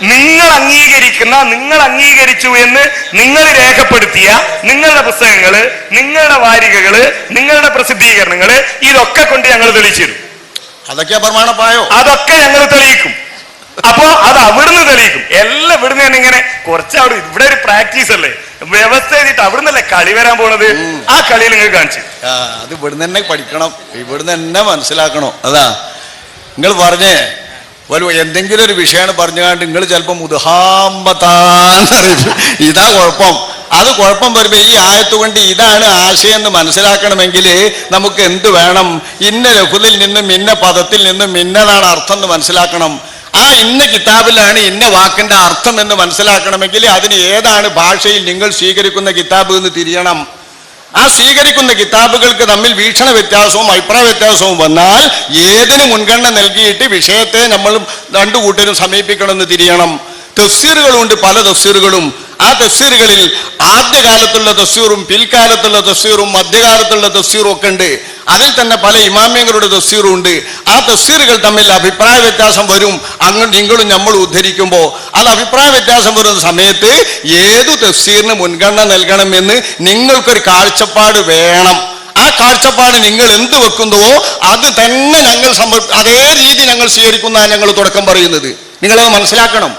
നിങ്ങൾ അംഗീകരിക്കുന്ന നിങ്ങൾ അംഗീകരിച്ചു എന്ന് നിങ്ങൾ രേഖപ്പെടുത്തിയ നിങ്ങളുടെ പുസ്തകങ്ങൾ നിങ്ങളുടെ വാരികകൾ നിങ്ങളുടെ പ്രസിദ്ധീകരണങ്ങൾ ഇതൊക്കെ കൊണ്ട് ഞങ്ങൾ തെളിയിച്ചിരുന്നു അതൊക്കെ പ്രമാണപ്പായോ അതൊക്കെ ഞങ്ങൾ തെളിയിക്കും. അപ്പോ അത് അവിടുന്ന് തെളിയിക്കും. എല്ലാം ഇവിടുന്ന് തന്നെ ഇങ്ങനെ കുറച്ച് അവിടെ ഇവിടെ ഒരു പ്രാക്ടീസ് അല്ലേ? വ്യവസ്ഥ ചെയ്തിട്ട് അവിടുന്നല്ലേ കളി വരാൻ പോണത്? ആ കളിയിൽ നിങ്ങൾ കാണിച്ചു. അത് ഇവിടുന്ന് തന്നെ പഠിക്കണം. ഇവിടുന്ന് തന്നെ മനസ്സിലാക്കണം. അതാ. നിങ്ങൾ പറഞ്ഞേ ഒരു എന്തെങ്കിലും ഒരു വിഷയമാണ് പറഞ്ഞുകൊണ്ട് നിങ്ങൾ ചിലപ്പോൾ മുതുഹാമ്പത്താന്നറിയും ഇതാ കുഴപ്പം. അത് കുഴപ്പം വരുമ്പോൾ ഈ ആയത്ത് കൊണ്ട് ഇതാണ് ആശയം എന്ന് മനസ്സിലാക്കണമെങ്കിൽ നമുക്ക് എന്ത് വേണം? ഇന്ന ലഘുതിൽ നിന്നും ഇന്ന പദത്തിൽ നിന്നും ഇന്നതാണ് അർത്ഥം എന്ന് മനസ്സിലാക്കണം. ആ ഇന്ന കിതാബിലാണ് ഇന്ന വാക്കിന്റെ അർത്ഥം എന്ന് മനസ്സിലാക്കണമെങ്കിൽ അതിന് ഏതാണ് ഭാഷയിൽ നിങ്ങൾ സ്വീകരിക്കുന്ന കിതാബ് എന്ന് തിരിയണം. ആ സ്വീകരിക്കുന്ന കിതാബുകൾക്ക് തമ്മിൽ വീക്ഷണ വ്യത്യാസവും അഭിപ്രായ വ്യത്യാസവും വന്നാൽ ഏതിന് മുൻഗണന നൽകിയിട്ട് വിഷയത്തെ നമ്മൾ രണ്ടു കൂട്ടരും സമീപിക്കണമെന്ന് തിരിയണം. തഫ്സീറുകളുണ്ട് പല തഫ്സീറുകളും. ആ തഫ്സീറുകളിൽ ആദ്യകാലത്തുള്ള തഫ്സീറും പിൽക്കാലത്തുള്ള തഫ്സീറും മധ്യകാലത്തുള്ള തഫ്സീറും ഒക്കെ ഉണ്ട്. അതിൽ തന്നെ പല ഇമാമ്യങ്ങളുടെ തഫ്സീറും ഉണ്ട് ആ തഫ്സീറുകൾ തമ്മിൽ അഭിപ്രായ വ്യത്യാസം വരും. അങ്ങ് നിങ്ങളും നമ്മൾ ഉദ്ധരിക്കുമ്പോൾ അത് അഭിപ്രായ വ്യത്യാസം വരുന്ന സമയത്ത് ഏതു തഫ്സീറിന് മുൻഗണന നൽകണമെന്ന് നിങ്ങൾക്കൊരു കാഴ്ചപ്പാട് വേണം. ആ കാഴ്ചപ്പാട് നിങ്ങൾ എന്ത് വെക്കുന്നുവോ അത് തന്നെ ഞങ്ങൾ അതേ രീതി ഞങ്ങൾ സ്വീകരിക്കുന്ന ഞങ്ങൾ തുടക്കം പറയുന്നത്. നിങ്ങളത് മനസ്സിലാക്കണം.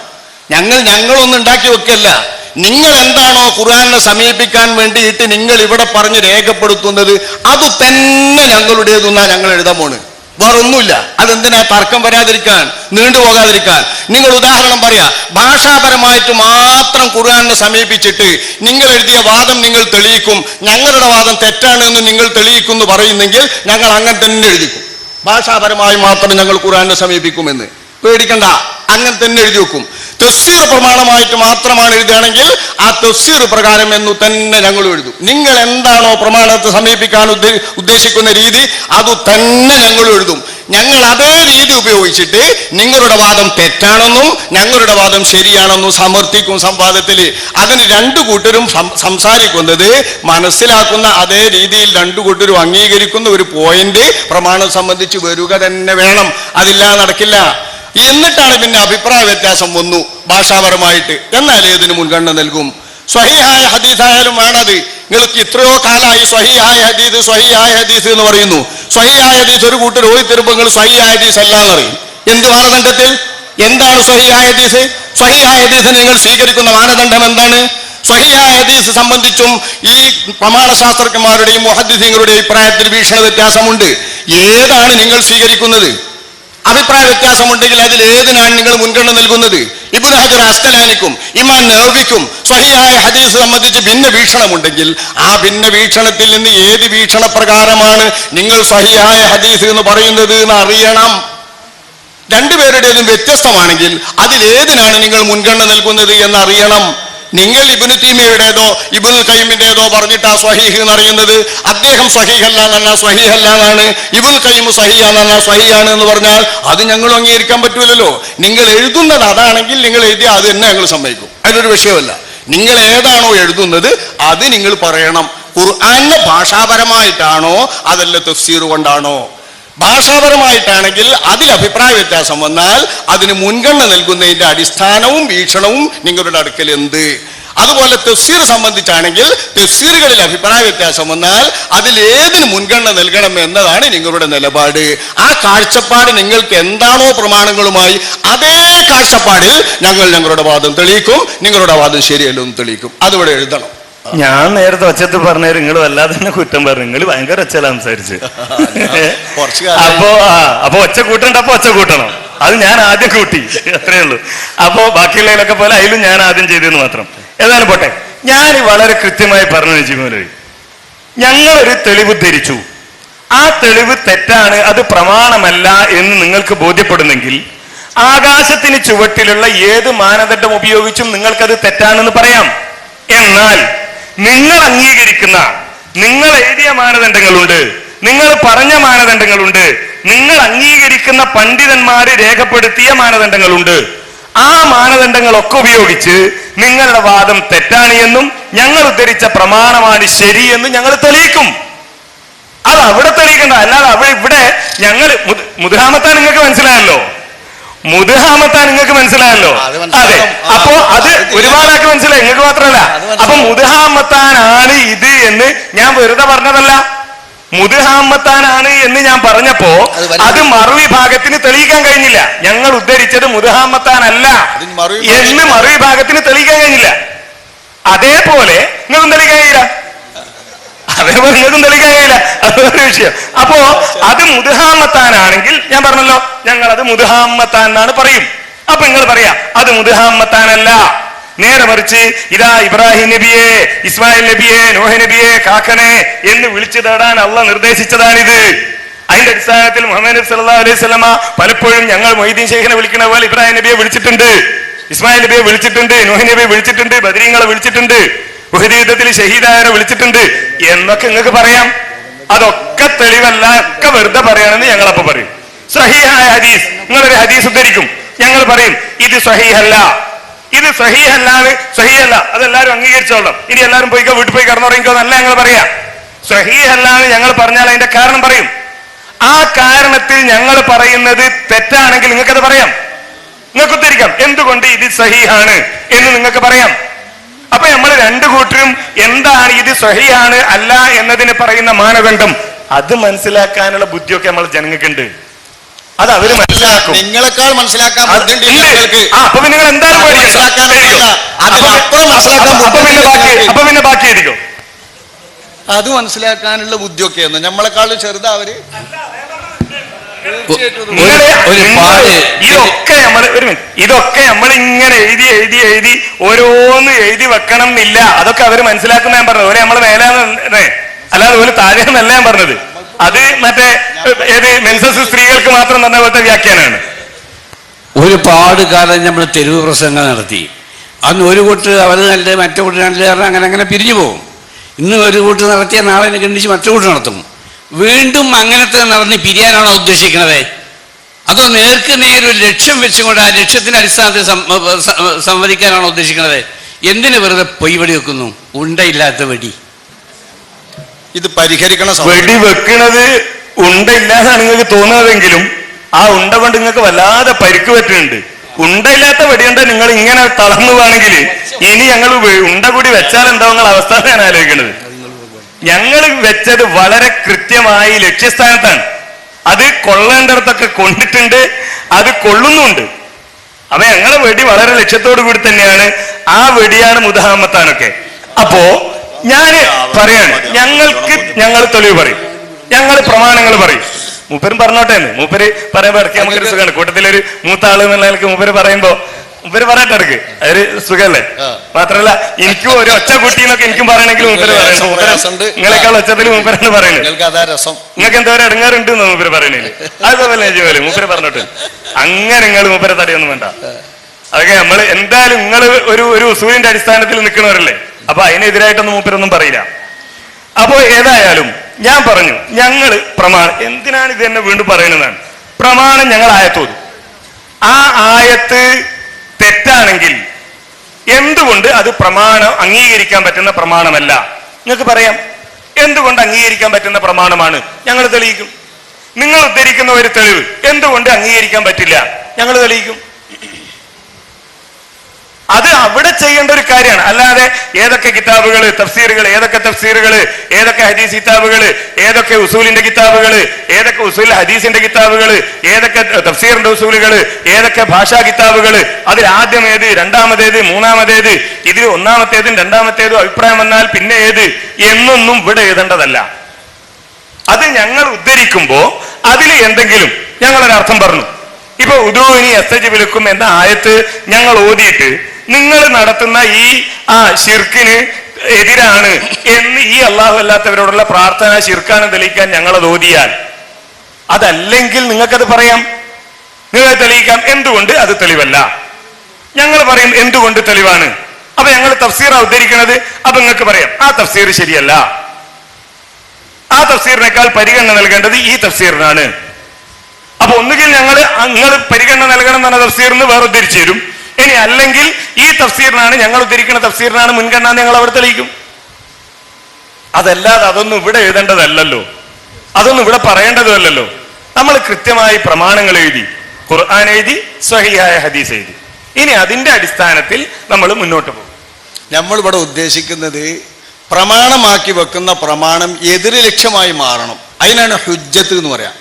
ഞങ്ങൾ ഞങ്ങളൊന്നും ഉണ്ടാക്കി വെക്കല്ല നിങ്ങൾ എന്താണോ ഖുർആനെ സമീപിക്കാൻ വേണ്ടിയിട്ട് നിങ്ങൾ ഇവിടെ പറഞ്ഞ് രേഖപ്പെടുത്തുന്നത് അത് തന്നെ ഞങ്ങളുടേതെന്നാ ഞങ്ങൾ എഴുതാൻ പോണ്. വേറൊന്നുമില്ല അതെന്തിനാ തർക്കം വരാതിരിക്കാൻ നീണ്ടുപോകാതിരിക്കാൻ നിങ്ങൾ ഉദാഹരണം പറയാ ഭാഷാപരമായിട്ട് മാത്രം ഖുർആനെ സമീപിച്ചിട്ട് നിങ്ങൾ എഴുതിയ വാദം നിങ്ങൾ തെളിയിക്കും ഞങ്ങളുടെ വാദം തെറ്റാണ് എന്ന് നിങ്ങൾ തെളിയിക്കുന്നു പറയുന്നെങ്കിൽ ഞങ്ങൾ അങ്ങനെ തന്നെ എഴുതിക്കും. ഭാഷാപരമായി മാത്രം ഞങ്ങൾ ഖുർആനെ സമീപിക്കുമെന്ന്. പേടിക്കണ്ട അങ്ങനെ തന്നെ എഴുതി വെക്കും. തഫ്സീർ പ്രമാണമായിട്ട് മാത്രമാണ് എഴുതുകയാണെങ്കിൽ ആ തഫ്സീർ പ്രകാരം എന്ന് തന്നെ ഞങ്ങൾ എഴുതും. നിങ്ങൾ എന്താണോ പ്രമാണത്തെ സമീപിക്കാൻ ഉദ്ദേശിക്കുന്ന രീതി അത് തന്നെ ഞങ്ങൾ എഴുതും. ഞങ്ങൾ അതേ രീതി ഉപയോഗിച്ചിട്ട് നിങ്ങളുടെ വാദം തെറ്റാണെന്നും ഞങ്ങളുടെ വാദം ശരിയാണെന്നും സമർത്ഥിക്കും സംവാദത്തിൽ. അതിന് രണ്ടു കൂട്ടരും സംസാരിക്കുന്നത് മനസ്സിലാക്കുന്ന അതേ രീതിയിൽ രണ്ടു കൂട്ടരും അംഗീകരിക്കുന്ന ഒരു പോയിന്റ് പ്രമാണം സംബന്ധിച്ച് വരിക തന്നെ വേണം. അതില്ലാതെ നടക്കില്ല. എന്നിട്ടാണ് പിന്നെ അഭിപ്രായ വ്യത്യാസം വന്നു ഭാഷാപരമായിട്ട്. എന്നാൽ ഇതിന് മുൻഗണന നൽകും. സ്വഹിയായ ഹദീസായാലും വേണത്. നിങ്ങൾക്ക് ഇത്രയോ കാലമായി സ്വഹിയായ ഹദീസ് സ്വഹിയായ ഹദീസ് എന്ന് പറയുന്നു. സ്വഹിയായ ഹദീസ് ഒരു കൂട്ടർ ഓടി തരുമ്പോൾ നിങ്ങൾ സ്വഹിയായ ഹദീസ് അല്ല എന്ന് പറയും. എന്ത് മാനദണ്ഡത്തിൽ? എന്താണ് സ്വഹിയായ ഹദീസ്? സ്വഹിയായ ഹദീസ് നിങ്ങൾ സ്വീകരിക്കുന്ന മാനദണ്ഡം എന്താണ്? സ്വഹിയായ ഹദീസ് സംബന്ധിച്ചും ഈ പ്രമാണശാസ്ത്രജ്ഞന്മാരുടെയും മുഹദ്ദിസീങ്ങളുടെയും അഭിപ്രായത്തിൽ ഭീഷണ വ്യത്യാസമുണ്ട്. ഏതാണ് നിങ്ങൾ സ്വീകരിക്കുന്നത്? അഭിപ്രായ വ്യത്യാസമുണ്ടെങ്കിൽ അതിൽ ഏതിനാണ് നിങ്ങൾ മുൻഗണന നൽകുന്നത്? ഇബുൽ ഹജർ അസ്കലാനിക്കും ഇമാൻ നവവിക്കും സ്വഹിയായ ഹദീസ് സംബന്ധിച്ച് ഭിന്ന വീക്ഷണമുണ്ടെങ്കിൽ ആ ഭിന്ന വീക്ഷണത്തിൽ നിന്ന് ഏത് വീക്ഷണ പ്രകാരമാണ് നിങ്ങൾ സ്വഹിയായ ഹദീസ് എന്ന് പറയുന്നത് എന്ന് അറിയണം. രണ്ടുപേരുടേതും വ്യത്യസ്തമാണെങ്കിൽ അതിലേതിനാണ് നിങ്ങൾ മുൻഗണന നൽകുന്നത് എന്ന് അറിയണം. നിങ്ങൾ ഇബിന് തീമയുടേതോ ഇബുൽ കയ്മിന്റേതോ പറഞ്ഞിട്ടാ സ്വഹീഹ് എന്ന് അറിയുന്നത് അദ്ദേഹം സ്വഹീഹല്ല എന്നല്ല സ്വഹീഹല്ല എന്നാണ്. ഇബുൽ കയ്മ് സ്വഹിയാണ് സഹിയാണ് എന്ന് പറഞ്ഞാൽ അത് ഞങ്ങൾ അംഗീകരിക്കാൻ പറ്റൂലല്ലോ. നിങ്ങൾ എഴുതുന്നത് അതാണെങ്കിൽ നിങ്ങൾ എഴുതി അത് തന്നെ ഞങ്ങൾ സമ്മതിക്കും. അതൊരു വിഷയമല്ല. നിങ്ങൾ ഏതാണോ എഴുതുന്നത് അത് നിങ്ങൾ പറയണം. ഖുർആാനിന്റെ ഭാഷാപരമായിട്ടാണോ അതല്ല തഫ്സീർ കൊണ്ടാണോ? ഭാഷാപരമായിട്ടാണെങ്കിൽ അതിൽ അഭിപ്രായ വ്യത്യാസം വന്നാൽ അതിന് മുൻഗണന നൽകുന്നതിന്റെ അടിസ്ഥാനവും വീക്ഷണവും നിങ്ങളുടെ അടുക്കൽ എന്ത്? അതുപോലെ തഫ്സീർ സംബന്ധിച്ചാണെങ്കിൽ തഫ്സീറുകളിൽ അഭിപ്രായ വ്യത്യാസം വന്നാൽ അതിൽ ഏതിന് മുൻഗണന നൽകണം എന്നതാണ് നിങ്ങളുടെ നിലപാട്. ആ കാഴ്ചപ്പാട് നിങ്ങൾക്ക് എന്താണോ പ്രമാണങ്ങളുമായി അതേ കാഴ്ചപ്പാടിൽ ഞങ്ങൾ ഞങ്ങളുടെ വാദം തെളിയിക്കും നിങ്ങളുടെ വാദം ശരിയല്ലെന്ന് തെളിയിക്കും. അതിവിടെ എഴുതണം. ഞാൻ നേരത്തെ ഒച്ചത്ത് പറഞ്ഞ നിങ്ങൾ വല്ലാതെ തന്നെ കുറ്റം പറഞ്ഞു. നിങ്ങൾ ഭയങ്കര ഒച്ചല സംസാരിച്ച്. അപ്പോ ആ അപ്പൊ ഒച്ച കൂട്ടണ്ട അപ്പൊ ഒച്ച കൂട്ടണം. അത് ഞാൻ ആദ്യം കൂട്ടി അത്രേ ഉള്ളൂ. അപ്പോ ബാക്കിയുള്ളതിലൊക്കെ പോലെ അതിലും ഞാൻ ആദ്യം ചെയ്തെന്ന് മാത്രം. ഏതായാലും പോട്ടെ. ഞാൻ വളരെ കൃത്യമായി പറഞ്ഞു ജിമോലി ഞങ്ങളൊരു തെളിവ് ധരിച്ചു. ആ തെളിവ് തെറ്റാണ് അത് പ്രമാണമല്ല എന്ന് നിങ്ങൾക്ക് ബോധ്യപ്പെടുന്നെങ്കിൽ ആകാശത്തിന് ചുവട്ടിലുള്ള ഏത് മാനദണ്ഡം ഉപയോഗിച്ചും നിങ്ങൾക്കത് തെറ്റാണെന്ന് പറയാം. എന്നാൽ നിങ്ങൾ അംഗീകരിക്കുന്ന നിങ്ങൾ എഴുതിയ മാനദണ്ഡങ്ങളുണ്ട് നിങ്ങൾ പറഞ്ഞ മാനദണ്ഡങ്ങളുണ്ട് നിങ്ങൾ അംഗീകരിക്കുന്ന പണ്ഡിതന്മാര് രേഖപ്പെടുത്തിയ മാനദണ്ഡങ്ങളുണ്ട്. ആ മാനദണ്ഡങ്ങളൊക്കെ ഉപയോഗിച്ച് നിങ്ങളുടെ വാദം തെറ്റാണ് എന്നും ഞങ്ങൾ ഉദ്ധരിച്ച പ്രമാണമാണ് ശരിയെന്നും ഞങ്ങൾ തെളിയിക്കും. അത് അവിടെ തെളിയിക്കണ്ട അല്ലാതെ അവിടെ ഇവിടെ ഞങ്ങൾ മുതിരാമത്താൻ നിങ്ങൾക്ക് മനസ്സിലായല്ലോ. മുതുഹാമത്താൻ നിങ്ങൾക്ക് മനസ്സിലായല്ലോ. അത് അപ്പോ അത് ഒരുപാടാക്കി മനസ്സിലായി. നിങ്ങൾക്ക് മാത്രമല്ല. അപ്പൊ മുതുഹാമത്താനാണ് ഇത് എന്ന് ഞാൻ വെറുതെ പറഞ്ഞതല്ല. മുതുഹാമത്താനാണ് എന്ന് ഞാൻ പറഞ്ഞപ്പോ അത് മറുവിഭാഗത്തിന് തെളിയിക്കാൻ കഴിഞ്ഞില്ല. ഞങ്ങൾ ഉദ്ധരിച്ചത് മുതുഹാമത്താനല്ല എന്ന് മറുവിഭാഗത്തിന് തെളിയിക്കാൻ കഴിഞ്ഞില്ല. അതേപോലെ നിങ്ങൾ തെളിയിക്കാൻ കഴിയില്ല. അതേപോലെ നിങ്ങൾക്കും തെളിയിക്കാൻ കഴിയില്ല. അത് വിഷയം. അപ്പോ അത് മുതുഹാമത്താനാണെങ്കിൽ ഞാൻ പറഞ്ഞല്ലോ ഞങ്ങൾ അത് മുതുഹാമത്താൻ എന്നാണ് പറയും. അപ്പൊ നിങ്ങൾ പറയാ അത് മുതുഹാമത്താനല്ല നേരെ മറിച്ച് ഇതാ ഇബ്രാഹിം നബിയെ ഇസ്മായിൽ നബിയെ നോഹ നബിയെ കാക്കനെ എന്ന് വിളിച്ചു തേടാൻ അല്ല നിർദ്ദേശിച്ചതാണിത്. അതിന്റെ അടിസ്ഥാനത്തിൽ മുഹമ്മദ് നബി സല്ലാ അലൈഹി സ്വലമ പലപ്പോഴും ഞങ്ങൾ മൊയ്തീൻ ഷെയ്ഖിനെ വിളിക്കുന്ന പോലെ ഇബ്രാഹിം നബിയെ വിളിച്ചിട്ടുണ്ട് ഇസ്മായിൽ നബിയെ വിളിച്ചിട്ടുണ്ട് നോഹി നബിയെ വിളിച്ചിട്ടുണ്ട് ബദരീങ്ങളെ വിളിച്ചിട്ടുണ്ട്. ഉഹദ് യുദ്ധത്തിൽ ഷഹീദായരെ വിളിച്ചിട്ടുണ്ട്. എന്നൊക്കെ നിങ്ങൾക്ക് പറയാം. അതൊക്കെ തെളിവല്ല ഒക്കെ വെറുതെ പറയണമെന്ന് ഞങ്ങളപ്പോ പറയും. സഹീഹായ ഹദീസ്. നിങ്ങളൊരു ഹദീസ് ഉദ്ധരിക്കും. ഞങ്ങൾ പറയും ഇത് സഹീഹല്ല. ഇത് സഹീഹല്ലാന്ന് സഹീഹല്ല. അതെല്ലാരും അംഗീകരിച്ചോളാം. ഇനി എല്ലാരും പോയിക്കോ വീട്ടിൽ പോയി കിടന്നുറങ്ങിക്കോ എന്നല്ല ഞങ്ങൾ പറയാം. സഹീഹല്ലാന്ന് ഞങ്ങൾ പറഞ്ഞാൽ അതിന്റെ കാരണം പറയും. ആ കാരണത്തിൽ ഞങ്ങൾ പറയുന്നത് തെറ്റാണെങ്കിൽ നിങ്ങൾക്കത് പറയാം. നിങ്ങൾക്ക് ഉദ്ധരിക്കാം എന്തുകൊണ്ട് ഇത് സഹീഹാണ് എന്ന് നിങ്ങൾക്ക് പറയാം. അപ്പൊ നമ്മൾ രണ്ടു കൂട്ടരും എന്താണ് ഇത് സ്വഹിയാണ് അല്ല എന്നതിന് പറയുന്ന മാനദണ്ഡം? അത് മനസ്സിലാക്കാനുള്ള ബുദ്ധിയൊക്കെ നമ്മൾ ജനങ്ങൾക്കുണ്ട്. അത് അവർ മനസ്സിലാക്കും. നിങ്ങളെക്കാൾ മനസ്സിലാക്കാൻ ബുദ്ധിയുണ്ട് നിങ്ങൾക്ക് ആ, അപ്പൊ പിന്നെ നിങ്ങൾ എന്താണ്. അപ്പൊ- പിന്നെ ബാക്കി ആയിരിക്കും അത് മനസ്സിലാക്കാനുള്ള ബുദ്ധിയൊക്കെയാണ് നമ്മളെക്കാളും ചെറുതാ അവർ നിങ്ങൾ ഒരു ഇതൊക്കെ നമ്മൾ ഒരു മിനിറ്റ്. ഇതൊക്കെ നമ്മൾ ഇങ്ങനെ എഴുതി എഴുതി എഴുതി ഓരോന്ന് എഴുതി വെക്കണം എന്നില്ല. അതൊക്കെ അവർ മനസ്സിലാക്കുന്ന ഞാൻ പറഞ്ഞത്. ഓരോ നമ്മൾ മേലാന്ന് അല്ലാതെ ഒരു താഴെന്നല്ല ഞാൻ പറഞ്ഞത്. അത് മറ്റേ ഏത് മെൻസസ് സ്ത്രീകൾക്ക് മാത്രം തന്ന പോലത്തെ വ്യാഖ്യാനമാണ്. ഒരുപാട് കാലം നമ്മൾ തെരുവ് പ്രസംഗം നടത്തി. അന്ന് ഒരു കൂട്ട് അവർ നല്ല മറ്റേ കൂട്ട് നല്ല കാരണം അങ്ങനെ അങ്ങനെ പിരിഞ്ഞു പോകും. ഇന്ന് ഒരു കൂട്ട് നടത്തിയ നാളെ എന്നെ കണ്ടിച്ച് മറ്റു കൂട്ട് നടത്തും. വീണ്ടും അങ്ങനത്തെ നടന്ന് പിരിയാനാണോ ഉദ്ദേശിക്കുന്നത് അതോ നേർക്ക് നേരെ ഒരു ലക്ഷ്യം വെച്ചുകൊണ്ട് ആ ലക്ഷ്യത്തിന്റെ അടിസ്ഥാനത്തിൽ സംവദിക്കാനാണോ ഉദ്ദേശിക്കുന്നത് എന്തിനു വെറുതെ പൊയ് വെടി വെക്കുന്നു? ഉണ്ടയില്ലാത്ത വെടി. ഇത് പരിഹരിക്കണ വെടി വെക്കുന്നത് ഉണ്ടയില്ലാതാണ് നിങ്ങൾക്ക് തോന്നുന്നതെങ്കിലും ആ ഉണ്ട കൊണ്ട് നിങ്ങൾക്ക് വല്ലാതെ പരിക്ക് പറ്റുന്നുണ്ട്. ഉണ്ടയില്ലാത്ത വെടിയുണ്ട നിങ്ങൾ ഇങ്ങനെ തളർന്നു പോവാണെങ്കിൽ ഇനി ഞങ്ങൾ ഉണ്ട കൂടി വെച്ചാൽ എന്താ നിങ്ങൾ അവസ്ഥ ഞാൻ ആലോചിക്കുന്നത്. ഞങ്ങൾ വെച്ചത് വളരെ കൃത്യമായി ലക്ഷ്യസ്ഥാനത്താണ്. അത് കൊള്ളേണ്ടിടത്തൊക്കെ കൊണ്ടിട്ടുണ്ട് അത് കൊള്ളുന്നുണ്ട്. അപ്പൊ ഞങ്ങളെ വെടി വളരെ ലക്ഷ്യത്തോടു കൂടി തന്നെയാണ്. ആ വെടിയാണ് മുദാമത്താനൊക്കെ അപ്പോ ഞാൻ പറയാണ് ഞങ്ങൾക്ക് ഞങ്ങൾ തെളിവ് പറയും. ഞങ്ങൾ പ്രമാണങ്ങൾ പറയും. മൂപ്പരും പറഞ്ഞോട്ടെ മൂപ്പര് പറയുമ്പോ ഇടയ്ക്ക് നമുക്കൊരു സുഖമാണ് കൂട്ടത്തിലൊരു മൂത്ത ആൾ എന്നുള്ള മൂപ്പര് പറയുമ്പോ മൂപ്പര് പറയട്ടെ ഇടയ്ക്ക് അതൊരു സുഖല്ലേ. മാത്രല്ല എനിക്കും ഒരു ഒച്ച കുട്ടീന്നൊക്കെ എനിക്കും പറയണമെങ്കിൽ മൂപ്പര് പറയണം. നിങ്ങളെക്കാൾ ഒച്ചത്തിൽ മൂപ്പരാണ് പറയുന്നത് നിങ്ങൾക്ക് എന്താ ഒരു ഇടങ്ങാറുണ്ട് എന്ന് മൂപ്പര് പറയണേൽ. അതുപോലെ ജോലി മൂപ്പര് പറഞ്ഞിട്ട്. അങ്ങനെ നിങ്ങൾ മൂപ്പരെ തടിയൊന്നും വേണ്ട. അതൊക്കെ നമ്മൾ എന്തായാലും നിങ്ങൾ ഒരു ഒരു ഉസൂലിന്റെ അടിസ്ഥാനത്തിൽ നിൽക്കുന്നവരല്ലേ? അപ്പൊ അതിനെതിരായിട്ടൊന്നും മൂപ്പരൊന്നും പറയില്ല. അപ്പോ ഏതായാലും ഞാൻ പറഞ്ഞു ഞങ്ങൾ പ്രമാണം എന്തിനാണ് ഇത് തന്നെ വീണ്ടും പറയുന്നതാണ് പ്രമാണം ഞങ്ങൾ ആയത്തോതും ആ ആയത്ത് തെറ്റാണെങ്കിൽ എന്തുകൊണ്ട് അത് പ്രമാണം അംഗീകരിക്കാൻ പറ്റുന്ന പ്രമാണമല്ല? നിങ്ങൾക്ക് പറയാം. എന്തുകൊണ്ട് അംഗീകരിക്കാൻ പറ്റുന്ന പ്രമാണമാണ്? ഞങ്ങൾ തെളിയിക്കും. നിങ്ങൾ ഉദ്ധരിക്കുന്ന ഒരു തെളിവ് എന്തുകൊണ്ട് അംഗീകരിക്കാൻ പറ്റില്ല? ഞങ്ങൾ തെളിയിക്കും. അത് അവിടെ ചെയ്യേണ്ട ഒരു കാര്യമാണ്. അല്ലാതെ ഏതൊക്കെ കിതാബുകൾ തഫ്സീറുകൾ ഏതൊക്കെ തഫ്സീറുകൾ ഏതൊക്കെ ഹദീസ് കിതാബുകൾ ഏതൊക്കെ ഉസൂലിന്റെ കിതാബുകൾ ഏതൊക്കെ ഉസൂൽ ഹദീസിന്റെ കിതാബുകൾ ഏതൊക്കെ തഫ്സീറിന്റെ ഉസൂലുകൾ ഏതൊക്കെ ഭാഷാ കിതാബുകൾ അതിൽ ആദ്യം ഏത് രണ്ടാമതേത് മൂന്നാമതേത് ഇതിൽ ഒന്നാമത്തേതും രണ്ടാമത്തേതും അഭിപ്രായം വന്നാൽ പിന്നെ ഏത് എന്നൊന്നും ഇവിടെ എഴുതേണ്ടതല്ല. അത് ഞങ്ങൾ ഉദ്ധരിക്കുമ്പോ അതിൽ എന്തെങ്കിലും ഞങ്ങളൊരർത്ഥം പറഞ്ഞു. ഇപ്പൊ ഉദുവിനി എസ് വിളിക്കും എന്ന ആയത്ത് ഞങ്ങൾ ഓതിയിട്ട് നിങ്ങൾ നടത്തുന്ന ഈ ആ ഷിർക്കിന് എതിരാണ് എന്ന് ഈ അള്ളാഹു അല്ലാത്തവരോടുള്ള പ്രാർത്ഥന ഷിർക്കാണ് തെളിയിക്കാൻ ഞങ്ങൾ ഓതിയാൽ. അതല്ലെങ്കിൽ നിങ്ങൾക്കത് പറയാം? നിങ്ങൾ തെളിയിക്കാം. എന്തുകൊണ്ട്? അത് തെളിവല്ല. ഞങ്ങൾ പറയും എന്തുകൊണ്ട് തെളിവാണ്? അപ്പൊ ഞങ്ങൾ തഫ്സീർ ഉദ്ധരിക്കണത്. അപ്പൊ നിങ്ങൾക്ക് പറയാം ആ തഫ്സീർ ശരിയല്ല. ആ തഫ്സീറിനേക്കാൾ പരിഗണന നൽകേണ്ടത് ഈ തഫ്സീറിനാണ്. അപ്പൊ ഒന്നുകിൽ ഞങ്ങൾ നിങ്ങൾ പരിഗണന നൽകണം എന്ന തഫ്സീറിന് വേറെ ഉദ്ധരിച്ചു തരും. ഇനി അല്ലെങ്കിൽ ഈ തഫ്സീറിനാണ് ഞങ്ങൾ ഉദ്ധരിക്കുന്ന തഫ്സീറിനാണ് മുൻഗണന ഞങ്ങൾ അവിടെ തെളിയിക്കും. അതല്ലാതെ അതൊന്നും ഇവിടെ എഴുതേണ്ടതല്ലല്ലോ. അതൊന്നും ഇവിടെ പറയേണ്ടതല്ലോ നമ്മൾ കൃത്യമായി പ്രമാണങ്ങൾ എഴുതി ഖുർആൻ എഴുതി സ്വഹിയായ ഹദീസ് എഴുതി. ഇനി അതിന്റെ അടിസ്ഥാനത്തിൽ നമ്മൾ മുന്നോട്ട് പോകും. നമ്മൾ ഇവിടെ ഉദ്ദേശിക്കുന്നത് പ്രമാണമാക്കി വെക്കുന്ന പ്രമാണം എതിര് ലക്ഷ്യമായി മാറണം. അതിനാണ് ഹുജ്ജത്ത് എന്ന് പറയാം.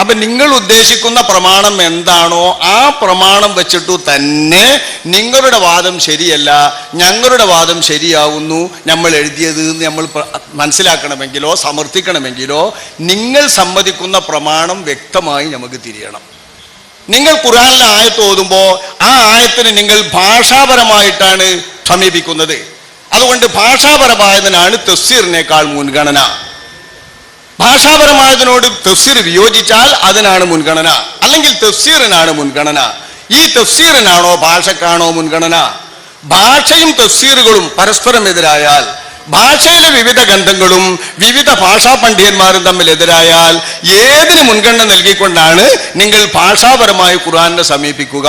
അപ്പൊ നിങ്ങൾ ഉദ്ദേശിക്കുന്ന പ്രമാണം എന്താണോ ആ പ്രമാണം വെച്ചിട്ടു തന്നെ നിങ്ങളുടെ വാദം ശരിയല്ല ഞങ്ങളുടെ വാദം ശരിയാവുന്നു നമ്മൾ എഴുതിയത് എന്ന് നമ്മൾ മനസ്സിലാക്കണമെങ്കിലോ സമർത്ഥിക്കണമെങ്കിലോ നിങ്ങൾ സമ്മതിക്കുന്ന പ്രമാണം വ്യക്തമായി നമുക്ക് തിരിയണം. നിങ്ങൾ ഖുറാനിലെ ആയത്ത് ഓതുമ്പോൾ ആ ആയത്തിന് നിങ്ങൾ ഭാഷാപരമായിട്ടാണ് സമീപിക്കുന്നത്. അതുകൊണ്ട് ഭാഷാപരമായതിനാണ് തസ്സീറിനേക്കാൾ മുൻഗണന. ഭാഷാപരമായതിനോട് തഫ്സീർ വിയോജിച്ചാൽ അതിനാണ് മുൻഗണന. അല്ലെങ്കിൽ തഫ്സീറിനാണ് മുൻഗണന. ഈ തഫ്സീറിനാണോ ഭാഷക്കാണോ മുൻഗണന? ഭാഷയും തഫ്സീറുകളും പരസ്പരം എതിരായാൽ ഭാഷയിലെ വിവിധ ഗ്രന്ഥങ്ങളും വിവിധ ഭാഷാ പണ്ഡിതന്മാരും തമ്മിൽ എതിരായാൽ ഏതിന് മുൻഗണന നൽകിക്കൊണ്ടാണ് നിങ്ങൾ ഭാഷാപരമായി ഖുർആാനെ സമീപിക്കുക.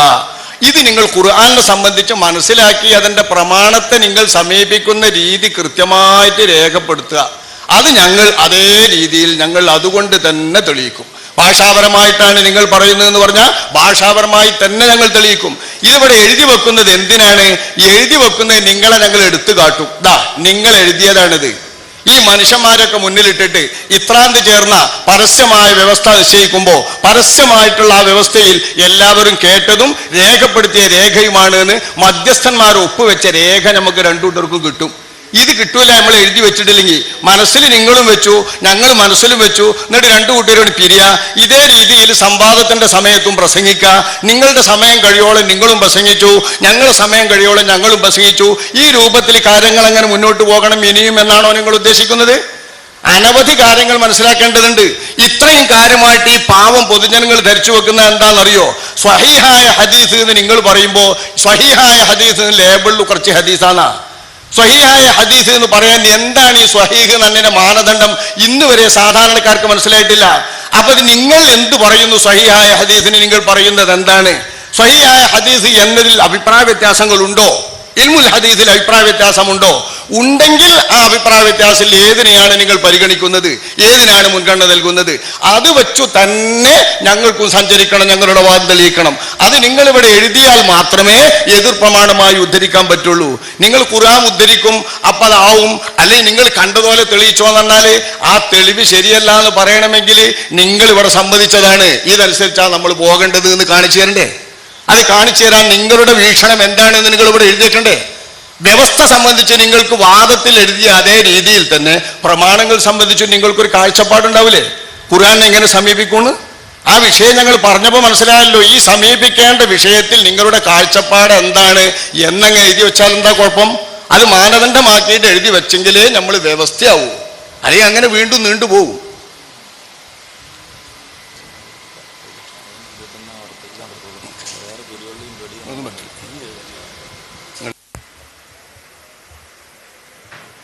ഇത് നിങ്ങൾ ഖുർആാനെ സംബന്ധിച്ച് മനസ്സിലാക്കി അതിന്റെ പ്രമാണത്തെ നിങ്ങൾ സമീപിക്കുന്ന രീതി കൃത്യമായിട്ട് രേഖപ്പെടുത്തുക. അത് ഞങ്ങൾ അതേ രീതിയിൽ ഞങ്ങൾ അതുകൊണ്ട് തന്നെ തെളിയിക്കും. ഭാഷാപരമായിട്ടാണ് നിങ്ങൾ പറയുന്നതെന്ന് പറഞ്ഞാൽ ഭാഷാപരമായി തന്നെ ഞങ്ങൾ തെളിയിക്കും. ഇതിവിടെ എഴുതി വെക്കുന്നത് എന്തിനാണ്? എഴുതി വെക്കുന്നത് നിങ്ങളെ ഞങ്ങൾ എടുത്തു കാട്ടും. ദാ നിങ്ങൾ എഴുതിയതാണിത്. ഈ മനുഷ്യന്മാരൊക്കെ മുന്നിലിട്ടിട്ട് ഇത്രാന്ത് ചേർന്ന പരസ്യമായ വ്യവസ്ഥ നിശ്ചയിക്കുമ്പോൾ പരസ്യമായിട്ടുള്ള ആ വ്യവസ്ഥയിൽ എല്ലാവരും കേട്ടതും രേഖപ്പെടുത്തിയ രേഖയുമാണ് എന്ന് മധ്യസ്ഥന്മാർ ഒപ്പുവെച്ച രേഖ നമുക്ക് രണ്ടു കിട്ടും. ഇത് കിട്ടൂല നമ്മൾ എഴുതി വെച്ചിട്ടില്ലെങ്കിൽ. മനസ്സിൽ നിങ്ങളും വെച്ചു ഞങ്ങൾ മനസ്സിലും വെച്ചു. എന്നിട്ട് രണ്ടു കൂട്ടരോട് പിരിയ ഇതേ രീതിയിൽ സംവാദത്തിന്റെ സമയത്തും പ്രസംഗിക്കുക നിങ്ങളുടെ സമയം കഴിയോളം നിങ്ങളും പ്രസംഗിച്ചു. ഞങ്ങളുടെ സമയം കഴിയോളം ഞങ്ങളും പ്രസംഗിച്ചു. ഈ രൂപത്തിൽ കാര്യങ്ങൾ അങ്ങനെ മുന്നോട്ട് പോകണം ഇനിയും എന്നാണോ നിങ്ങൾ ഉദ്ദേശിക്കുന്നത്? അനവധി കാര്യങ്ങൾ മനസ്സിലാക്കേണ്ടതുണ്ട്. ഇത്രയും കാര്യമായിട്ട് ഈ പാവം പൊതുജനങ്ങൾ ധരിച്ചു വെക്കുന്നത് എന്താണെന്നറിയോ? സ്വഹീഹായ ഹദീസ് എന്ന് നിങ്ങൾ പറയുമ്പോൾ സ്വഹീഹായ ഹദീസ് ലേബിളിൽ കുറച്ച് ഹദീസാണ് സ്വഹീഹായ ഹദീസ് എന്ന് പറയാൻ എന്താണ് ഈ സ്വഹീഹ് എന്നതിന്റെ മാനദണ്ഡം? ഇന്ന് വരെ സാധാരണക്കാർക്ക് മനസ്സിലായിട്ടില്ല. അപ്പൊ നിങ്ങൾ എന്ത് പറയുന്നു സ്വഹീഹായ ഹദീസിന് നിങ്ങൾ പറയുന്നത് എന്താണ്? സ്വഹീഹായ ഹദീസ് എന്നതിൽ അഭിപ്രായ വ്യത്യാസങ്ങളുണ്ടോ? ഇൽമുൽ ഹദീസിൽ അഭിപ്രായ വ്യത്യാസമുണ്ടോ? ഉണ്ടെങ്കിൽ ആ അഭിപ്രായ വ്യത്യാസത്തിൽ ഏതിനെയാണ് നിങ്ങൾ പരിഗണിക്കുന്നത്? ഏതിനാണ് മുൻഗണന നൽകുന്നത്? അത് വെച്ചു തന്നെ ഞങ്ങൾക്ക് സഞ്ചരിക്കണം ഞങ്ങളുടെ വാദം തെളിയിക്കണം. അത് നിങ്ങൾ ഇവിടെ എഴുതിയാൽ മാത്രമേ എതിർ പ്രമാണമായി ഉദ്ധരിക്കാൻ പറ്റുള്ളൂ. നിങ്ങൾ ഖുറാൻ ഉദ്ധരിക്കും അപ്പൊ അതാവും. അല്ലെങ്കിൽ നിങ്ങൾ കണ്ടതുപോലെ തെളിയിച്ചോ പറഞ്ഞാൽ ആ തെളിവ് ശരിയല്ല എന്ന് പറയണമെങ്കിൽ നിങ്ങൾ ഇവിടെ സമ്മതിച്ചതാണ്. ഇതനുസരിച്ചാണ് നമ്മൾ പോകേണ്ടത് എന്ന് കാണിച്ചു തരണ്ടേ? അത് കാണിച്ചു തരാൻ നിങ്ങളുടെ വീക്ഷണം എന്താണെന്ന് നിങ്ങൾ ഇവിടെ എഴുതിയേക്കണ്ടേ വ്യവസ്ഥ സംബന്ധിച്ച് നിങ്ങൾക്ക് വാദത്തിൽ എഴുതിയ അതേ രീതിയിൽ തന്നെ പ്രമാണങ്ങൾ സംബന്ധിച്ച് നിങ്ങൾക്കൊരു കാഴ്ചപ്പാടുണ്ടാവില്ലേ? ഖുർആൻ എങ്ങനെ സമീപിക്കുന്നു ആ വിഷയം ഞങ്ങൾ പറഞ്ഞപ്പോൾ മനസ്സിലായല്ലോ ഈ സമീപിക്കേണ്ട വിഷയത്തിൽ നിങ്ങളുടെ കാഴ്ചപ്പാട് എന്താണ് എന്നങ്ങ് എഴുതി വെച്ചാൽ എന്താ കുഴപ്പം? അത് മാനദണ്ഡമാക്കിയിട്ട് എഴുതി വെച്ചെങ്കിലേ നമ്മൾ വ്യവസ്ഥയാവൂ. അല്ലെങ്കിൽ അങ്ങനെ വീണ്ടും നീണ്ടുപോകും.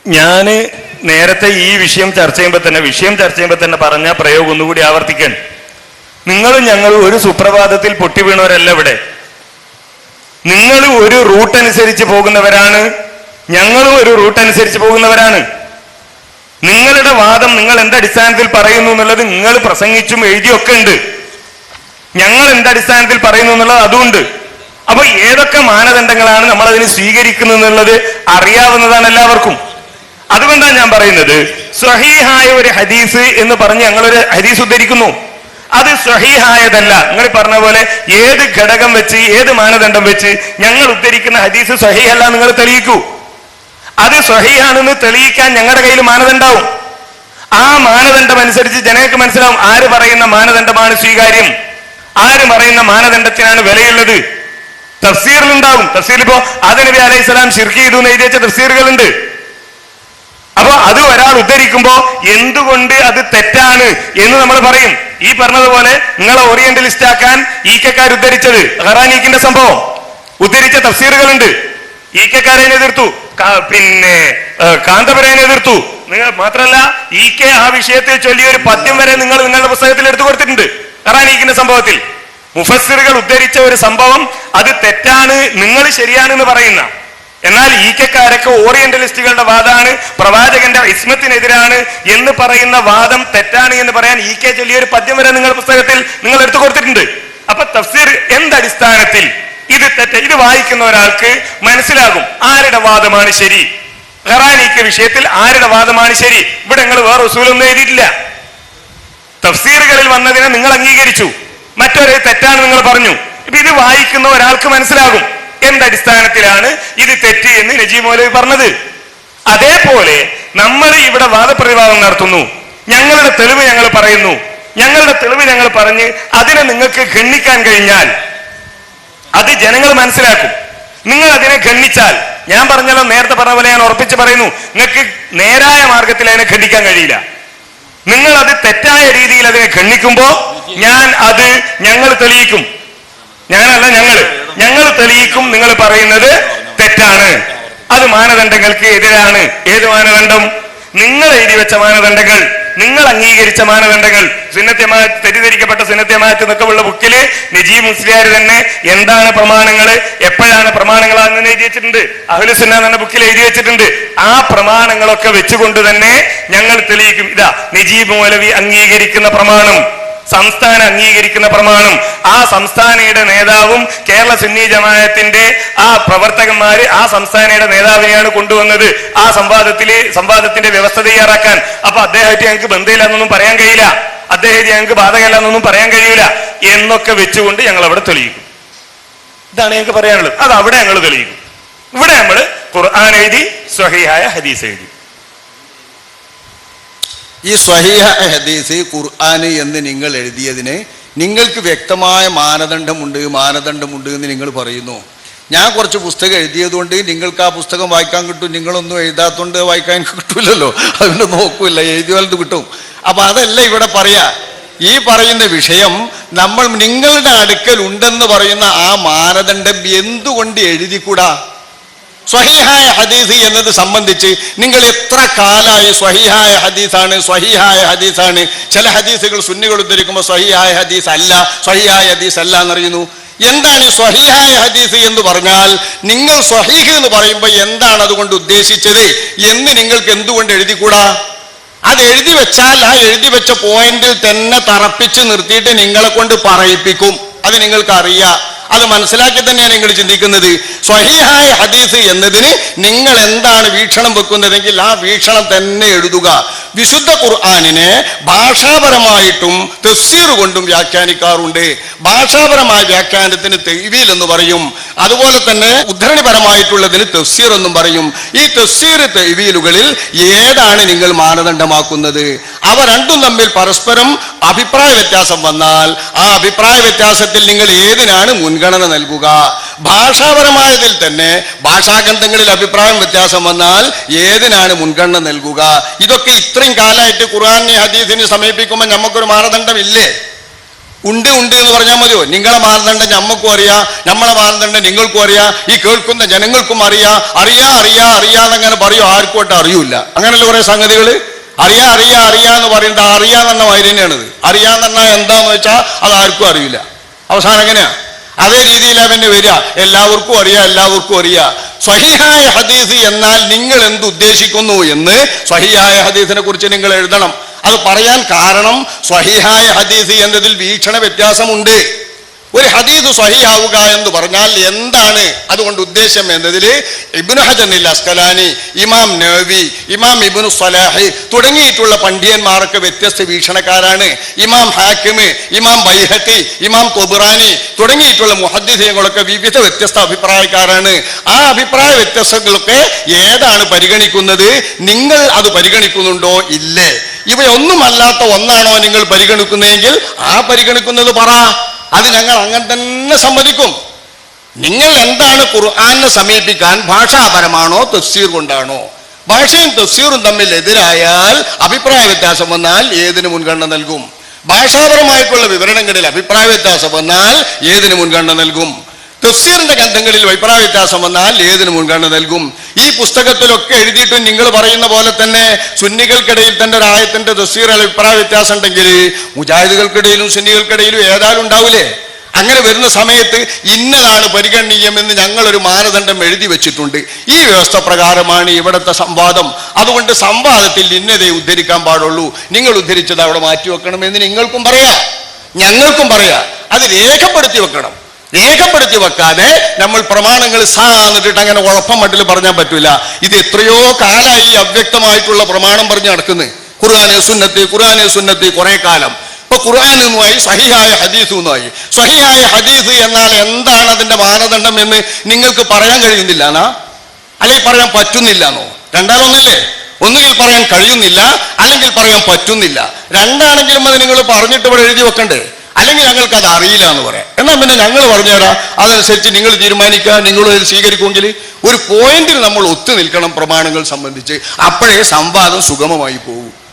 ഞാൻ നേരത്തെ ഈ വിഷയം ചർച്ച ചെയ്യുമ്പോൾ തന്നെ വിഷയം ചർച്ച ചെയ്യുമ്പോൾ തന്നെ പറഞ്ഞ പ്രയോഗം ഒന്നുകൂടി ആവർത്തിക്കാൻ. നിങ്ങളും ഞങ്ങളും ഒരു സുപ്രഭാതത്തിൽ പൊട്ടി വീണവരല്ല ഇവിടെ. നിങ്ങൾ ഒരു റൂട്ട് അനുസരിച്ച് പോകുന്നവരാണ്. ഞങ്ങളും ഒരു റൂട്ട് അനുസരിച്ച് പോകുന്നവരാണ്. നിങ്ങളുടെ വാദം നിങ്ങൾ എന്തടിസ്ഥാനത്തിൽ പറയുന്നു എന്നുള്ളത് നിങ്ങൾ പ്രസംഗിച്ചും എഴുതിയൊക്കെ ഉണ്ട്. ഞങ്ങൾ എന്തടിസ്ഥാനത്തിൽ പറയുന്നു എന്നുള്ളത് അതുമുണ്ട് അപ്പൊ ഏതൊക്കെ മാനദണ്ഡങ്ങളാണ് നമ്മൾ അതിന് സ്വീകരിക്കുന്നത് എന്നുള്ളത് അറിയാവുന്നതാണ് എല്ലാവർക്കും. അതുകൊണ്ടാണ് ഞാൻ പറയുന്നത്. സ്വഹീഹായ ഒരു ഹദീസ് എന്ന് പറഞ്ഞ് ഞങ്ങളൊരു ഹദീസ് ഉദ്ധരിക്കുന്നു. അത് സ്വഹീഹായതല്ല. നിങ്ങൾ പറഞ്ഞ പോലെ ഏത് ഘടകം വെച്ച് ഏത് മാനദണ്ഡം വെച്ച് ഞങ്ങൾ ഉദ്ധരിക്കുന്ന ഹദീസ് സ്വഹീഹല്ല നിങ്ങൾ തെളിയിക്കൂ. അത് സ്വഹീഹാണെന്ന് തെളിയിക്കാൻ ഞങ്ങളുടെ കയ്യിൽ മാനദണ്ഡാവും. ആ മാനദണ്ഡം അനുസരിച്ച് ജനങ്ങൾക്ക് മനസ്സിലാവും ആര് പറയുന്ന മാനദണ്ഡമാണ് സ്വീകാര്യം. ആര് പറയുന്ന മാനദണ്ഡത്തിനാണ് വിലയുള്ളത്. തഫ്സീറിലുണ്ടാവും. തഫ്സീർ ഇപ്പോ ആദ നബി അലൈഹി സ്വലാം ഷിർക്ക് ചെയ്തു എന്ന് എഴുതി വെച്ച തഫ്സീറുകളുണ്ട്. അപ്പൊ അത് ഒരാൾ ഉദ്ധരിക്കുമ്പോ എന്തുകൊണ്ട് അത് തെറ്റാണ് എന്ന് നമ്മൾ പറയും. ഈ പറഞ്ഞതുപോലെ നിങ്ങളെ ഓറിയന്റലിസ്റ്റ് ആക്കാൻ ഈ കെക്കാർ ഉദ്ധരിച്ചത്. ഖറാനീക്കിന്റെ സംഭവം. ഉദ്ധരിച്ച തഫ്സീറുകളുണ്ട്. ഈ കെക്കാരനെ എതിർത്തു. പിന്നെ കാന്തപുരനെ എതിർത്തു. നിങ്ങൾ മാത്രമല്ല ഈ കെ ആ വിഷയത്തിൽ ചൊല്ലിയ ഒരു പദ്യം വരെ നിങ്ങൾ നിങ്ങളുടെ പുസ്തകത്തിൽ എടുത്തു കൊടുത്തിട്ടുണ്ട്. ഖറാനീക്കിന്റെ സംഭവത്തിൽ. മുഫസ്സിറുകൾ ഉദ്ധരിച്ച ഒരു സംഭവം അത് തെറ്റാണ് നിങ്ങൾ ശരിയാണെന്ന് പറയുന്ന. എന്നാൽ ഈ കെക്കാരൊക്കെ ഓറിയന്റലിസ്റ്റുകളുടെ വാദമാണ് പ്രവാചകന്റെ ഇസ്മത്തിനെതിരാണ് എന്ന് പറയുന്ന വാദം തെറ്റാണ് എന്ന് പറയാൻ ഈ കെ ചൊല്ലിയ ഒരു പദ്യം വരെ നിങ്ങളുടെ പുസ്തകത്തിൽ നിങ്ങൾ എടുത്തു കൊടുത്തിട്ടുണ്ട്. അപ്പൊ തഫ്സീർ എന്തടിസ്ഥാനത്തിൽ ഇത് തെറ്റ് ഇത് വായിക്കുന്ന ഒരാൾക്ക് മനസ്സിലാകും ആരുടെ വാദമാണ് ശരി. ഖറാനിക്ക് വിഷയത്തിൽ ആരുടെ വാദമാണ് ശരി. ഇവിടെ നിങ്ങൾ വേറെ ഉസൂലൊന്നും എഴുതിയിട്ടില്ല. തഫ്സീറുകളിൽ വന്നതിനെ നിങ്ങൾ അംഗീകരിച്ചു. മറ്റൊരു തെറ്റാണ് നിങ്ങൾ പറഞ്ഞു. ഇപ്പൊ ഇത് വായിക്കുന്ന ഒരാൾക്ക് മനസ്സിലാകും. എന്തടിസ്ഥാനത്തിലാണ് ഇത് തെറ്റ് എന്ന് നജീബ് മൗലവി പറഞ്ഞത്. അതേപോലെ നമ്മൾ ഇവിടെ വാദപ്രതിവാദം നടത്തുന്നു. ഞങ്ങളുടെ തെളിവ് ഞങ്ങൾ പറയുന്നു. ഞങ്ങളുടെ തെളിവ് ഞങ്ങൾ പറഞ്ഞ് അതിനെ നിങ്ങൾക്ക് ഖണ്ഡിക്കാൻ കഴിഞ്ഞാൽ അത് ജനങ്ങൾ മനസ്സിലാക്കും. നിങ്ങൾ അതിനെ ഖണ്ഡിച്ചാൽ ഞാൻ പറഞ്ഞല്ലോ നേരത്തെ പറഞ്ഞ പോലെ ഞാൻ ഉറപ്പിച്ച് പറയുന്നു നിങ്ങൾക്ക് നേരായ മാർഗത്തിൽ അതിനെ ഖണ്ഡിക്കാൻ കഴിയില്ല. നിങ്ങൾ അത് തെറ്റായ രീതിയിൽ അതിനെ ഖണ്ണിക്കുമ്പോ ഞാൻ അത് ഞങ്ങൾ തെളിയിക്കും. ഞാനല്ല ഞങ്ങൾ ഞങ്ങൾ തെളിയിക്കും നിങ്ങൾ പറയുന്നത് തെറ്റാണ്. അത് മാനദണ്ഡങ്ങൾക്ക് എതിരാണ്. ഏത് മാനദണ്ഡം? നിങ്ങൾ എഴുതി വെച്ച മാനദണ്ഡങ്ങൾ നിങ്ങൾ അംഗീകരിച്ച മാനദണ്ഡങ്ങൾ. സുന്നത്യമായത്ത് തെറ്റിദ്ധരിക്കപ്പെട്ട സുന്നത്യമായത്ത് എന്നൊക്കെ ഉള്ള ബുക്കിൽ നജീബ് മുസ്ലിയാർ തന്നെ എന്താണ് പ്രമാണങ്ങൾ എപ്പോഴാണ് പ്രമാണങ്ങളാണെന്ന് എഴുതി വെച്ചിട്ടുണ്ട്. അഹ്ലുസുന്ന എന്ന ബുക്കിൽ എഴുതി വെച്ചിട്ടുണ്ട്. ആ പ്രമാണങ്ങളൊക്കെ വെച്ചുകൊണ്ട് തന്നെ ഞങ്ങൾ തെളിയിക്കും. ഇതാ നജീബ് മൗലവി അംഗീകരിക്കുന്ന പ്രമാണം. സംസ്ഥാനം അംഗീകരിക്കുന്ന പ്രമാണം. ആ സംസ്ഥാനയുടെ നേതാവും കേരള സുന്നി ജമാഅത്തിന്റെ ആ പ്രവർത്തകന്മാര് ആ സംസ്ഥാനയുടെ നേതാവിനെയാണ് കൊണ്ടുവന്നത്. ആ സംവാദത്തിൽ സംവാദത്തിന്റെ വ്യവസ്ഥ തയ്യാറാക്കാൻ. അപ്പൊ അദ്ദേഹത്തെ ഞങ്ങൾക്ക് ബന്ധമില്ലെന്നൊന്നും പറയാൻ കഴിയില്ല. അദ്ദേഹത്തെ ഞങ്ങൾക്ക് ബാധകമല്ലെന്നൊന്നും പറയാൻ കഴിയൂല. എന്നൊക്കെ വെച്ചുകൊണ്ട് ഞങ്ങൾ അവിടെ തെളിയിക്കും. ഇതാണ് ഞങ്ങൾക്ക് പറയാനുള്ളത്. അത് അവിടെ ഞങ്ങൾ തെളിയിക്കും. ഇവിടെ നമ്മൾ ഖുർആൻ എഴുതി സ്വഹീഹായ ഹദീസ് എഴുതി. ഈ സ്വഹീഹ ഹദീസ് ഖുർആന് എന്ന് നിങ്ങൾ എഴുതിയതിന് നിങ്ങൾക്ക് വ്യക്തമായ മാനദണ്ഡമുണ്ട് മാനദണ്ഡമുണ്ട് എന്ന് നിങ്ങൾ പറയുന്നു. ഞാൻ കുറച്ച് പുസ്തകം എഴുതിയതുകൊണ്ട് നിങ്ങൾക്ക് ആ പുസ്തകം വായിക്കാൻ കിട്ടും നിങ്ങളൊന്നും എഴുതാത്തോണ്ട് വായിക്കാൻ കിട്ടൂലല്ലോ. അതുകൊണ്ട് നോക്കൂല എഴുതിയ വലത് കിട്ടും. അപ്പൊ അതല്ല ഇവിടെ പറയാ. ഈ പറയുന്ന വിഷയം നമ്മൾ നിങ്ങളുടെ അടുക്കൽ ഉണ്ടെന്ന് പറയുന്ന ആ മാനദണ്ഡം എന്തുകൊണ്ട് എഴുതിക്കൂടാ? സ്വഹീഹായ ഹദീസ് എന്നത് സംബന്ധിച്ച് നിങ്ങൾ എത്ര കാലായി സ്വഹീഹായ ഹദീസാണ് സ്വഹീഹായ ഹദീസാണ്. ചില ഹദീസുകൾ സുന്നികൾ ഉദ്ധരിക്കുമ്പോൾ സ്വഹീഹായ ഹദീസ് അല്ല സ്വഹീഹായ ഹദീസ് അല്ല എന്നറിയുന്നു എന്താണ് സ്വഹീഹായ ഹദീസ് എന്ന് പറഞ്ഞാൽ നിങ്ങൾ സ്വഹീഹ് എന്ന് പറയുമ്പോൾ എന്താണ് അതുകൊണ്ട് ഉദ്ദേശിച്ചത് എന്ന് നിങ്ങൾക്ക് എന്തുകൊണ്ട് എഴുതിക്കൂടാ? അത് എഴുതി വെച്ചാൽ ആ എഴുതി വെച്ച പോയിന്റിൽ തന്നെ തറപ്പിച്ച് നിർത്തിയിട്ട് നിങ്ങളെ കൊണ്ട് പറയിപ്പിക്കും. അത് നിങ്ങൾക്ക് അറിയാം അത് മനസ്സിലാക്കി തന്നെയാണ് നിങ്ങൾ ചിന്തിക്കുന്നത്. സ്വഹീഹായ ഹദീസ് എന്നതിന് നിങ്ങൾ എന്താണ് വീക്ഷണം വെക്കുന്നതെങ്കിൽ ആ വീക്ഷണം തന്നെ എഴുതുക. വിശുദ്ധ ഖുർആാനിനെ ഭാഷാപരമായിട്ടും തഫ്സീർ കൊണ്ടും വ്യാഖ്യാനിക്കാറുണ്ട്. ഭാഷാപരമായ വ്യാഖ്യാനത്തിന് തെയ്വീൽ എന്ന് പറയും. അതുപോലെ തന്നെ ഉദ്ധരണിപരമായിട്ടുള്ളതിന് തഫ്സീർ എന്നും പറയും. ഈ തഫ്സീർ തെയ്വീലുകളിൽ ഏതാണ് നിങ്ങൾ മാനദണ്ഡമാക്കുന്നത്? അവ രണ്ടും തമ്മിൽ പരസ്പരം അഭിപ്രായ വ്യത്യാസം വന്നാൽ ആ അഭിപ്രായ വ്യത്യാസത്തിൽ നിങ്ങൾ ഏതിനാണ് മുൻഗണന നൽകുക? ഭാഷാപരമായതിൽ തന്നെ ഭാഷാഗ്രന്ഥങ്ങളിൽ അഭിപ്രായം വ്യത്യാസം വന്നാൽ ഏതിനാണ് മുൻഗണന നൽകുക? ഇതൊക്കെ ഇത്രയും കാലമായിട്ട് ഖുർആാനെ ഹദീസിനെ സമീപിക്കുമ്പോൾ നമുക്കൊരു മാനദണ്ഡം ഇല്ലേ ഉണ്ട് ഉണ്ട് എന്ന് പറഞ്ഞാൽ മതിയോ? നിങ്ങളെ മാനദണ്ഡം ഞമ്മക്കും അറിയാം നമ്മളെ മാനദണ്ഡം നിങ്ങൾക്കും അറിയാം ഈ കേൾക്കുന്ന ജനങ്ങൾക്കും അറിയാം. അറിയാ അറിയാ അറിയാന്നങ്ങനെ പറയോ? ആർക്കും ഒട്ടും അറിയൂല അങ്ങനെയുള്ള കുറെ സംഗതികൾ അറിയാ അറിയാ അറിയാ എന്ന് പറയുന്നത് മാതിരി തന്നെയാണത്. അറിയാന്നെന്നാ എന്താന്ന് വെച്ചാൽ അത് ആർക്കും അറിയില്ല. അവസാനം എങ്ങനെയാ? അതേ രീതിയിൽ അവന് വരിക. എല്ലാവർക്കും അറിയാം എല്ലാവർക്കും അറിയാം. സഹിഹായ ഹദീസ് എന്നാൽ നിങ്ങൾ എന്ത് ഉദ്ദേശിക്കുന്നു എന്ന് സഹിഹായ ഹദീസിനെ കുറിച്ച് നിങ്ങൾ എഴുതണം. അത് പറയാൻ കാരണം സഹിഹായ ഹദീസ് എന്നതിൽ വീക്ഷണ വ്യത്യാസമുണ്ട് ഒരു ഹദീദ് സ്വഹിയാവുക എന്ന് പറഞ്ഞാൽ എന്താണ് അതുകൊണ്ട് ഉദ്ദേശം എന്നതിൽ ഇബ്നു ഹജനിൽ അസ്കലാനി ഇമാം നവവി ഇമാം ഇബ്നു സലാഹി തുടങ്ങിയിട്ടുള്ള പണ്ഡിയന്മാർക്ക് വ്യത്യസ്ത വീക്ഷണക്കാരാണ്. ഇമാം ഹാക്കിമ് ഇമാം ബൈഹത്തി ഇമാം തൊബുറാനി തുടങ്ങിയിട്ടുള്ള മുഹദ്ദിസങ്ങളൊക്കെ വിവിധ വ്യത്യസ്ത അഭിപ്രായക്കാരാണ്. ആ അഭിപ്രായ വ്യത്യസ്തങ്ങളൊക്കെ ഏതാണ് പരിഗണിക്കുന്നത്? നിങ്ങൾ അത് പരിഗണിക്കുന്നുണ്ടോ? ഇല്ലേ. ഇവയൊന്നുമല്ലാത്ത ഒന്നാണോ നിങ്ങൾ പരിഗണിക്കുന്നതെങ്കിൽ ആ പരിഗണിക്കുന്നത് പറ. അത് ഞങ്ങൾ അങ്ങനെ തന്നെ സമ്മതിക്കും. നിങ്ങൾ എന്താണ് ഖുർആാനെ സമീപിക്കാൻ ഭാഷാപരമാണോ തഫ്സീർ കൊണ്ടാണോ? ഭാഷയും തഫ്സീറും തമ്മിൽ എതിരായാൽ അഭിപ്രായ വ്യത്യാസം വന്നാൽ ഏതിന് മുൻഗണന നൽകും? ഭാഷാപരമായിട്ടുള്ള വിവരണങ്ങളിൽ അഭിപ്രായ വ്യത്യാസം വന്നാൽ ഏതിന് മുൻഗണന നൽകും? തഫ്സീറിന്റെ ഗ്രന്ഥങ്ങളിൽ അഭിപ്രായ വ്യത്യാസം വന്നാൽ ഏതിന് മുൻഗണന നൽകും? ഈ പുസ്തകത്തിലൊക്കെ എഴുതിയിട്ട് നിങ്ങൾ പറയുന്ന പോലെ തന്നെ സുന്നികൾക്കിടയിൽ തന്നെ ഒരു ആയത്തിന്റെ തഫ്സീറിൽ അഭിപ്രായ വ്യത്യാസം ഉണ്ടെങ്കിൽ മുജാഹിദുകൾക്കിടയിലും സുന്നികൾക്കിടയിലും ഏതായാലും ഉണ്ടാവില്ലേ അങ്ങനെ വരുന്ന സമയത്ത് ഇന്നതാണ് പരിഗണനീയമെന്ന് ഞങ്ങളൊരു മാനദണ്ഡം എഴുതി വെച്ചിട്ടുണ്ട്. ഈ വ്യവസ്ഥ പ്രകാരമാണ് ഇവിടുത്തെ സംവാദം. അതുകൊണ്ട് സംവാദത്തിൽ ഇന്നതേ ഉദ്ധരിക്കാൻ പാടുള്ളൂ. നിങ്ങൾ ഉദ്ധരിച്ചത് അവിടെ മാറ്റി വെക്കണമെന്ന് നിങ്ങൾക്കും പറയാം. ഞങ്ങൾക്കും പറയാ. അത് രേഖപ്പെടുത്തി വെക്കണം. രേഖപ്പെടുത്തി വെക്കാതെ നമ്മൾ പ്രമാണങ്ങൾ സാ എന്നിട്ട് അങ്ങനെ ഉഴപ്പം മട്ടിൽ പറഞ്ഞാൽ പറ്റൂല. ഇത് എത്രയോ കാലമായി അവ്യക്തമായിട്ടുള്ള പ്രമാണം പറഞ്ഞ് നടക്കുന്നത് ഖുർആാനെ സുന്നത്തി ഖുർആാനെ സുന്നത്തി കുറെ കാലം. ഇപ്പൊ ഖുർആൻ എന്നുമായി സഹിയായ ഹദീസ് എന്നുമായി. സഹിയായ ഹദീസ് എന്നാൽ എന്താണ് അതിന്റെ മാനദണ്ഡം എന്ന് നിങ്ങൾക്ക് പറയാൻ കഴിയുന്നില്ല എന്നാ അല്ലെങ്കിൽ പറയാൻ പറ്റുന്നില്ല എന്നോ രണ്ടാലൊന്നല്ലേ ഒന്നുകിൽ പറയാൻ കഴിയുന്നില്ല അല്ലെങ്കിൽ പറയാൻ പറ്റുന്നില്ല. രണ്ടാണെങ്കിലും അത് നിങ്ങൾ പറഞ്ഞിട്ട് ഇവിടെ എഴുതി വെക്കണ്ടേ? അല്ലെങ്കിൽ ഞങ്ങൾക്ക് അത് അറിയില്ല എന്ന് പറയാം. എന്നാൽ പിന്നെ ഞങ്ങൾ പറഞ്ഞുതരാം അതനുസരിച്ച് നിങ്ങൾ തീരുമാനിക്കുക നിങ്ങൾ സ്വീകരിക്കുമെങ്കിൽ ഒരു പോയിന്റിൽ നമ്മൾ ഒത്തു നിൽക്കണം പ്രമാണങ്ങൾ സംബന്ധിച്ച്. അപ്പോഴേ സംവാദം സുഗമമായി പോകും